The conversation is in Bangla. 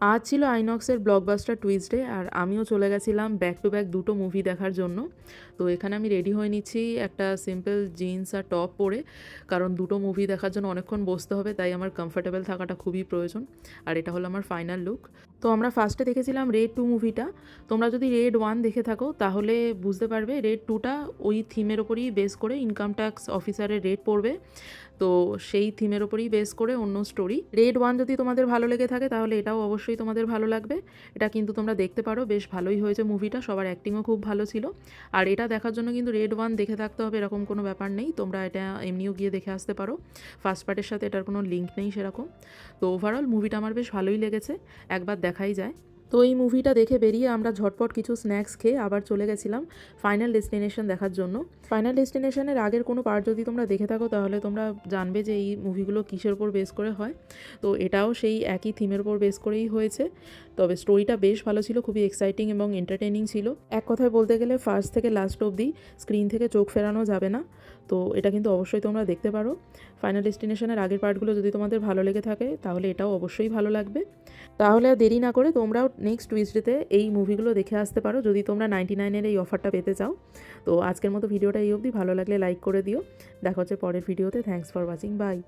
আজ ছিল আইনক্সের ব্লকবাস্টার টুইসডে আর আমিও চলে গেছিলাম ব্যাক টু ব্যাক দুটো মুভি দেখার জন্য। তো এখানে আমি রেডি হয়ে নিচ্ছি একটা সিম্পল জিন্স আর টপ পরে, কারণ দুটো মুভি দেখার জন্য অনেকক্ষণ বসতে হবে, তাই আমার কমফর্টেবল থাকাটা খুবই প্রয়োজন। আর এটা হলো আমার ফাইনাল লুক তো আমরা ফার্স্টে দেখেছিলাম রেড টু। মুভিটা তোমরা যদি রেড ওয়ান দেখে থাকো, তাহলে বুঝতে পারবে রেড টুটা ওই থিমের ওপরই বেস করে ইনকাম ট্যাক্স অফিসারের রেড পড়বে। তো সেই থিমের ওপরেই বেস করে অন্য স্টোরি রেড ওয়ান যদি তোমাদের ভালো লেগে থাকে, তাহলে এটাও অবশ্যই তোমাদের ভালো লাগবে। এটা কিন্তু তোমরা দেখতে পারো, বেশ ভালোই হয়েছে মুভিটা সবার অ্যাক্টিংও খুব ভালো ছিল। আর এটা দেখার জন্য কিন্তু রেড ওয়ান দেখে থাকতে হবে, এরকম কোনো ব্যাপার নেই। তোমরা এটা এমনিও গিয়ে দেখে আসতে পারো। ফার্স্ট পার্টের সাথে এটার কোনো লিঙ্ক নেই সেরকম। তো ওভারঅল মুভিটা আমার বেশ ভালোই লেগেছে। একবার দেখাই যায়। তো এই মুভিটা দেখে বেরিয়ে আমরা ঝটপট কিছু স্ন্যাক্স খেয়ে আবার চলে গেছিলাম ফাইনাল ডেস্টিনেশন দেখার জন্য। ফাইনাল ডেস্টিনেশনের আগের কোনো পার্ট যদি তোমরা দেখে থাকো, তাহলে তোমরা জানবে যে এই মুভিগুলো কিসের উপর বেস করে হয়। তো এটাও সেই একই থিমের উপর বেস করেই হয়েছে। তবে স্টোরিটা বেশ ভালো ছিল, খুবই এক্সাইটিং এবং এন্টারটেনিং ছিল। এক কথায় বলতে গেলে ফার্স্ট থেকে লাস্ট অবধি স্ক্রিন থেকে চোখ ফেরানো যাবে না। তো এটা কিন্তু অবশ্যই তোমরা দেখতে পারো। ফাইনাল ডেস্টিনেশনের আগের পার্টগুলো যদি তোমাদের ভালো লেগে থাকে, তাহলে এটাও অবশ্যই ভালো লাগবে। তাহলে আর দেরি না করে তোমরাও নেক্সট উইজডেতে এই মুভিগুলো দেখে আসতে পারো। যদি তোমরা নাইনটি নাইনের এই অফারটা পেতে চাও। তো আজকের মতো ভিডিওটা এই অবধি। ভালো লাগলে লাইক করে দিও। দেখা হচ্ছে পরের ভিডিওতে থ্যাংকস ফর ওয়াচিং বাই